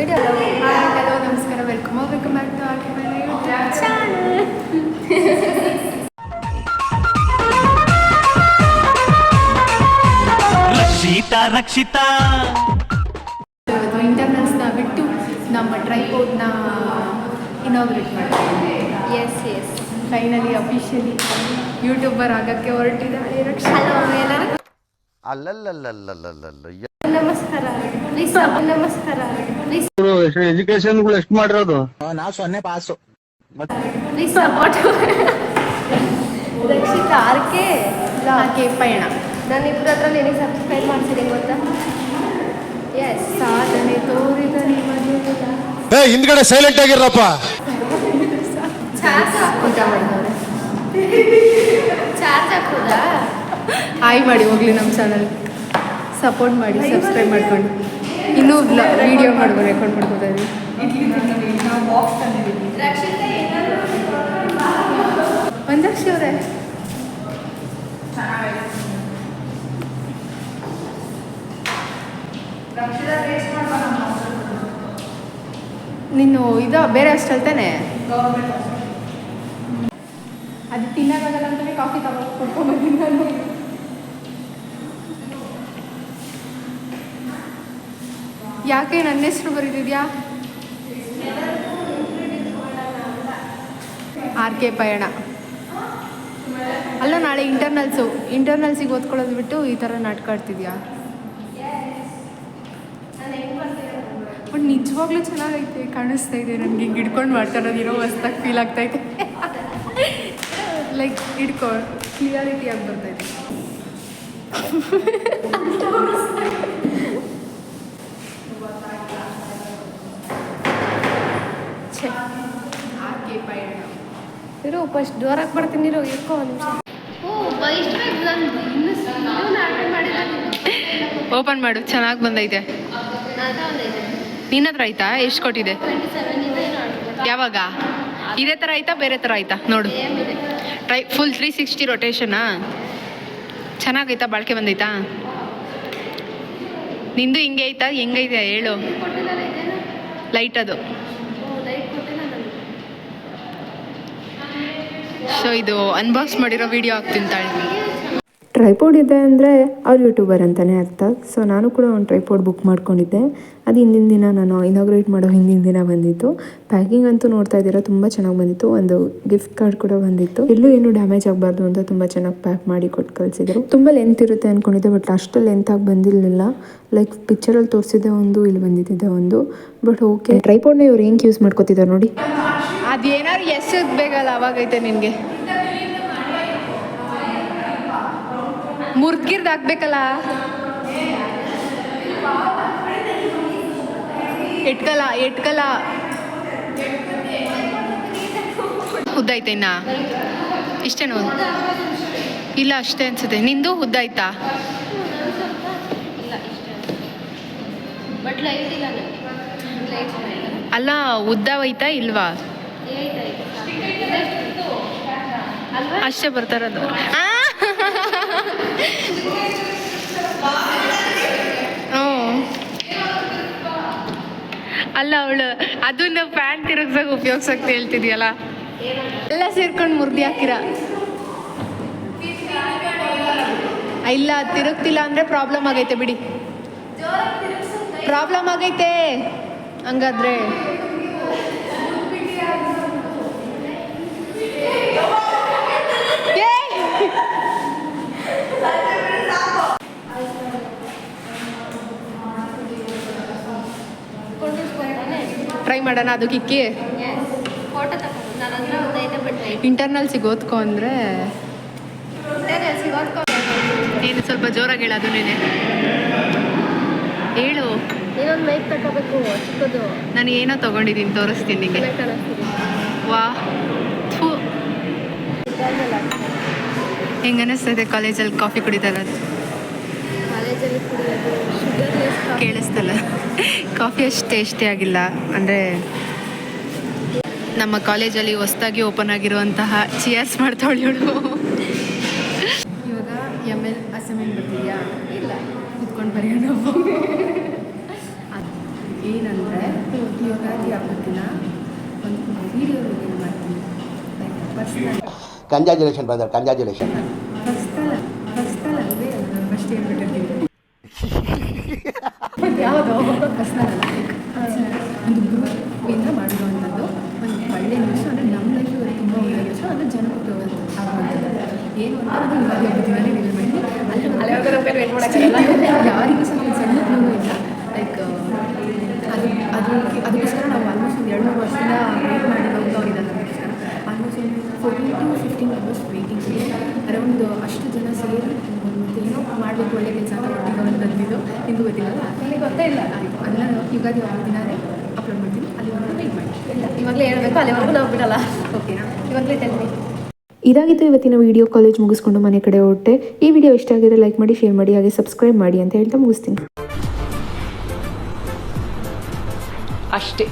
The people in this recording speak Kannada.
ವಿಡಿಯೋ ಹಾಯ್ ಹಲೋ ನಮಸ್ಕಾರ welcome welcome back to our my YouTube channel Rakshita Rakshita ಇವತ್ತು ಇಂಟರ್ನಲ್ಸ್ನ ಬಿಟ್ಟು ನಮ್ಮ ಟ್ರೈಪೋರ್ಟ್ನ ಇನಾಗ್ರೇಟ್ ಮಾಡ್ತೀವಿ yes yes finally officially YouTuber ಆಗೋಕ್ಕೆ ಹೊರಟಿದ್ದಾರೆ ರಕ್ಷಾ ಹಲೋ ಎಲ್ಲರಿಗೂ ಅಲ್ಲಲ್ಲಲ್ಲಲ್ಲಲ್ಲಲ್ಲ ನಮಸ್ಕಾರ ಪ್ಲೀಸ್ ನಮಸ್ಕಾರ ಪ್ಲೀಸ್ ಎಜುಕೇಶನ್ಗಳು ಎಷ್ಟು ಮಾಡಿರೋದು? ನಾವು ಸೊನ್ನೆ pass please support K R K K ಪಯಣ. ನಾನು ಇಬ್ಬರ ಹತ್ರ ನಿನಗೆ ಸಬ್ಸ್ಕ್ರೈಬ್ ಮಾಡ್ತೀನಿ ಗೊತ್ತಾ? ಎಸ್ ಸಾಧನೆ ತೋರಿದ ನಿಮಗೆ ಏ ಹಿಂದ್ಗಡೆ ಸೈಲೆಂಟ್ ಆಗಿರಪ್ಪ ಚಾರ್ಜ್ ಊಟ ಮಾಡಿದವ್ರೆ ಚಾರ್ಜ್ ಹಾಕೋದಾ ಹಾಯ್ ಮಾಡಿ ಹೋಗ್ಲಿ ನಮ್ಮ ಚಾನಲ್ ಸಪೋರ್ಟ್ ಮಾಡಿ ಸಬ್ಸ್ಕ್ರೈಬ್ ಮಾಡ್ಕೊಂಡು. ಇನ್ನೂ ವಿಡಿಯೋ ಮಾಡ್ಬೋದು ರೆಕಾರ್ಡ್ ಮಾಡ್ಬೋದು ಒಂದಕ್ಷಿ ಅವರೇ. ನೀನು ಇದ ಬೇರೆ ಅಷ್ಟು ತಾನೆ? ಅದು ತಿನ್ನೋದಾಗಲ್ಲ ಅಂತಲೇ ಕಾಫಿ ತಗೊಂಡು ಕೊಡ್ಕೊಂಡು ನಾನು. ಯಾಕೆ ನನ್ನ ಹೆಸರು ಬರೆದಿದ್ಯಾ? ಆರ್ ಕೆ ಪಯಣ. ಅಲ್ಲ, ನಾಳೆ ಇಂಟರ್ನಲ್ಸು ಇಂಟರ್ನಲ್ಸಿಗೆ ಓದ್ಕೊಳ್ಳೋದು ಬಿಟ್ಟು ಈ ಥರ ನಾಟಕ ಆಡ್ತಿದ್ಯಾ? ಬಟ್ ನಿಜವಾಗ್ಲೂ ಚೆನ್ನಾಗೈತೆ, ಕಾಣಿಸ್ತಾ ಇದೆ. ನನಗೆ ಹಿಂಗೆ ಹಿಡ್ಕೊಂಡು ಮಾಡ್ತಾ ಇರೋದಿರೋ ಹೊಸ್ದಾಗಿ ಫೀಲ್ ಆಗ್ತೈತೆ ಲೈಕ್ ಹಿಡ್ಕೊ ಕ್ಲಿಯಾರಿಟಿ ಆಗಿ ಬರ್ತೈತೆ ಇರು ಫಸ್ಟ್ ಜೋರಾಗಿ ಬರ್ತೀನಿ ಇರು ಇರ್ಕೋ ಒಂದು ನಿಮಿಷ. ಓಪನ್ ಮಾಡು ಚೆನ್ನಾಗಿ ಬಂದೈತೆ. ನಿನ್ನ ಹತ್ರ ಆಯ್ತಾ? ಎಷ್ಟು ಕೊಟ್ಟಿದೆ? ಯಾವಾಗ? ಇದೇ ಥರ ಆಯ್ತಾ ಬೇರೆ ಥರ ಆಯ್ತಾ? ನೋಡು. ಟ್ರೈ ಫುಲ್ ತ್ರೀ ಸಿಕ್ಸ್ಟಿ ರೊಟೇಷನಾ ಚೆನ್ನಾಗೈತಾ ಬಾಳ್ಕೆ ಬಂದೈತಾ? ನಿಂದು ಹಿಂಗೆ ಐತಾ ಹೆಂಗೈತೆ ಹೇಳು. ಲೈಟ್ ಅದು. ಸೊ ಇದು ಅನ್ಬಾಕ್ಸ್ ಮಾಡಿರೋ ವಿಡಿಯೋ ಹಾಕ್ತೀನಿ ಟ್ರೈಪೋಡ್ ಇದೆ ಅಂದರೆ ಅವ್ರು ಯೂಟ್ಯೂಬರ್ ಅಂತಲೇ ಅರ್ಥ. ಸೊ ನಾನು ಕೂಡ ಒಂದು ಟ್ರೈಪೋಡ್ ಬುಕ್ ಮಾಡ್ಕೊಂಡಿದ್ದೆ. ಅದು ಹಿಂದಿನ ದಿನ ನಾನು ಇನಾಗ್ರೇಟ್ ಮಾಡೋ ಹಿಂದಿನ ದಿನ ಬಂದಿತ್ತು. ಪ್ಯಾಕಿಂಗ್ ಅಂತೂ ನೋಡ್ತಾ ಇದ್ದೀರಾ, ತುಂಬ ಚೆನ್ನಾಗಿ ಬಂದಿತ್ತು. ಒಂದು ಗಿಫ್ಟ್ ಕಾರ್ಡ್ ಕೂಡ ಬಂದಿತ್ತು. ಎಲ್ಲೂ ಏನು ಡ್ಯಾಮೇಜ್ ಆಗಬಾರ್ದು ಅಂತ ತುಂಬ ಚೆನ್ನಾಗಿ ಪ್ಯಾಕ್ ಮಾಡಿ ಕೊಟ್ಟು ಕಳಿಸಿದ್ರು. ತುಂಬ ಲೆಂತ್ ಇರುತ್ತೆ ಅಂದ್ಕೊಂಡಿದ್ದೆ ಬಟ್ ಅಷ್ಟು ಲೆಂತ್ ಆಗಿ ಬಂದಿರಲಿಲ್ಲ. ಲೈಕ್ ಪಿಕ್ಚರಲ್ಲಿ ತೋರಿಸಿದ್ದೆ ಒಂದು, ಇಲ್ಲಿ ಬಂದಿದ್ದೆ ಒಂದು. ಬಟ್ ಓಕೆ ಟ್ರೈಪೋಡ್ನ ಇವ್ರು ಹೆಂಗೆ ಯೂಸ್ ಮಾಡ್ಕೋತಿದ್ದಾರೆ ನೋಡಿ. ಅದೇನಾದ್ರು ಎಸ್ ಬೇಕಲ್ಲ, ಅವಾಗೈತೆ ನಿನಗೆ. ಮುರ್ಗಿರ್ದು ಹಾಕ್ಬೇಕಲ್ಲ ಎಟ್ಕಲ ಎಟ್ಕಲ ಉದ್ದಾಯ್ತಾ ಇನ್ನ? ಇಷ್ಟೇನು? ಇಲ್ಲ ಅಷ್ಟೇ ಅನ್ಸುತ್ತೆ. ನಿಂದು ಉದ್ದಾಯ್ತಾ ಉದ್ದ ಅಲ್ಲ ಉದ್ದವೈತಾ ಇಲ್ವಾ? ಆಯ್ತು. ಅಲ್ವಾ? ಅಷ್ಟೇ ಬರ್ತಾರದು. ಅಲ್ಲ ಅವಳು ಅದನ್ನ ಪ್ಯಾಂಟ್ ತಿರುಗ್ಸಾಗ ಉಪಯೋಗ್ಸಕ್ ಹೇಳ್ತಿದ್ಯಲ್ಲ? ಎಲ್ಲ ಸೇರ್ಕೊಂಡು ಮುರ್ದಿ ಹಾಕಿರ? ಇಲ್ಲ, ತಿರುಗ್ತಿಲ್ಲ ಅಂದ್ರೆ ಪ್ರಾಬ್ಲಮ್ ಆಗೈತೆ ಬಿಡಿ. ಪ್ರಾಬ್ಲಮ್ ಆಗೈತೆ. ಹಂಗಾದ್ರೆ ಟ್ರೈ ಮಾಡೋಣ ಅದು ಕಿಕ್ಕಿ ಇಂಟರ್ನಲ್ ಸಿಗ ಇಂಟರ್ನಲ್ಸಿಗೆ ಓದ್ಕೊ ಅಂದರೆ ಏನು ನೀನು ಸ್ವಲ್ಪ ಜೋರಾಗಿ ಹೇಳ ಅದು ನೀನೆ ಹೇಳು. ಇನ್ನೊಂದು ಮೈಕ್ ತಗೋಬೇಕು ಚಿಕ್ಕದು. ನಾನು ಏನೋ ತಗೊಂಡಿದ್ದೀನಿ ತೋರಿಸ್ತೀನಿ ನಿಮಗೆ ವಾ. ಥೂ. ಹೆಂಗೆ ಅನಿಸ್ತದೆ ಕಾಲೇಜಲ್ಲಿ ಕಾಫಿ ಕುಡಿತಾ ಇರೋದು ಕಾಲೇಜಲ್ಲಿ ಕುಡಿಯೋದು ಕೇಳಿಸ್ತಲ್ಲ. ಕಾಫಿ ಅಷ್ಟು ಟೇಸ್ಟಿ ಆಗಿಲ್ಲ. ಅಂದರೆ ನಮ್ಮ ಕಾಲೇಜಲ್ಲಿ ಹೊಸದಾಗಿ ಓಪನ್ ಆಗಿರುವಂತಹ ಚಿಯರ್ಸ್ ಮಾಡ್ತಾವಳಿ ಇವಳು. ಇವಾಗ ಎಂ ಎಲ್ ಅಸೈನ್ಮೆಂಟ್ ಬರ್ತೀಯಾ ಇಲ್ಲ. ಕುತ್ಕೊಂಡು ಬರೆಯೋಣ ಏನಂದರೆ ಯುಗಾದಿ ಹಬ್ಬದಿನ ಒಂದು ವೀಡಿಯೋ ರಿಲೀಸ್ ಮಾಡ್ತೀನಿ. Personal congratulation brother first personal personal ಅಂದರೆ ನಾನು ಫಸ್ಟ್ ಹೇಳ್ಬಿಟ್ಟಿರ್ತೀನಿ ಯಾವುದೋ ಪರ್ಸ್ನಲ್ ಅಲ್ಲ like ಒಂದು ಗ್ರೂಪಿಂದ ಮಾಡಿರುವಂಥದ್ದು ಒಂದು ಒಳ್ಳೆ ನ್ಯೂಸು ಅಂದರೆ ನಮ್ಮ ಲೈಫ್ ತುಂಬ ಒಳ್ಳೆ ನ್ಯೂಸು ಅಂದರೆ ಜನಕ್ಕೆ ಆಗುವಂಥದ್ದು. ಏನು ಅಂತ ಅದು ಯುಗಾದಿ ಹಬ್ಬದ ದಿನನೇ ರಿಲೀಸ್ ಮಾಡಿ ಅಲ್ಲಿ ಯಾರಿಗೂ ಸಹ ಒಂದು ಸಣ್ಣ ಕ್ಲೂ ಇಲ್ಲ ಲೈಕ್ ಅದು ಅದು ಅದಕ್ಕೋಸ್ಕರ ನಾವು ಆಲ್ಮೋಸ್ಟ್ ಒಂದು ಎರಡು ಮೂರು ವರ್ಷದಿಂದ ವೇಟ್ ಮಾಡಿ ಹೋಗ್ತಾ ಇದ್ದಾರೆ ಅದಕ್ಕೋಸ್ಕರ ಆಲ್ಮೋಸ್ಟ್ ಒಂದು fourteen to fifteen members waiting ಇದೆ ಅರೌಂಡ್ ಅಷ್ಟು ಜನ ಸೇರಿ ಒಂದು ಏನೋ ಮಾಡಬೇಕು ಒಳ್ಳೆ ಕೆಲಸ ಅಂತ ಒಟ್ಟಿಗೆ ಒಂದು ಬಂದಿದ್ದು ನಿಮಗೂ ಗೊತ್ತಿಲ್ಲ ನನಗೆ ಗೊತ್ತೇ ಇಲ್ಲ. ಆಯಿತು ಅದನ್ನ ನಾನು ಯುಗಾದಿ ಹಬ್ಬದ ದಿನನೇ ಅಪ್ಲೋಡ್ ಮಾಡ್ತೀನಿ. ಅಲ್ಲಿವರೆಗೂ ವೆಯ್ಟ್ ಮಾಡಿ. ಇಲ್ಲ ಇವಾಗಲೇ ಹೇಳಬೇಕು ಅಲ್ಲಿವರೆಗೂ ನಾವು ಬಿಡಲ್ಲ. ಓಕೆನಾ ಇವಾಗಲೇ ತೆಲ್ವಿ ಇದಾಗಿತ್ತು ಇವತ್ತಿನ ವಿಡಿಯೋ ಕಾಲೇಜ್ ಮುಗಿಸ್ಕೊಂಡು ಮನೆ ಕಡೆ ಹೊರಟೆ. ಈ ವಿಡಿಯೋ ಇಷ್ಟ ಆಗಿದ್ರೆ ಲೈಕ್ ಮಾಡಿ ಶೇರ್ ಮಾಡಿ ಹಾಗೆ ಸಬ್ಸ್ಕ್ರೈಬ್ ಮಾಡಿ ಅಂತ ಹೇಳ್ತಾ ಮುಗಿಸ್ತೀನಿ. ಅಷ್ಟೇ.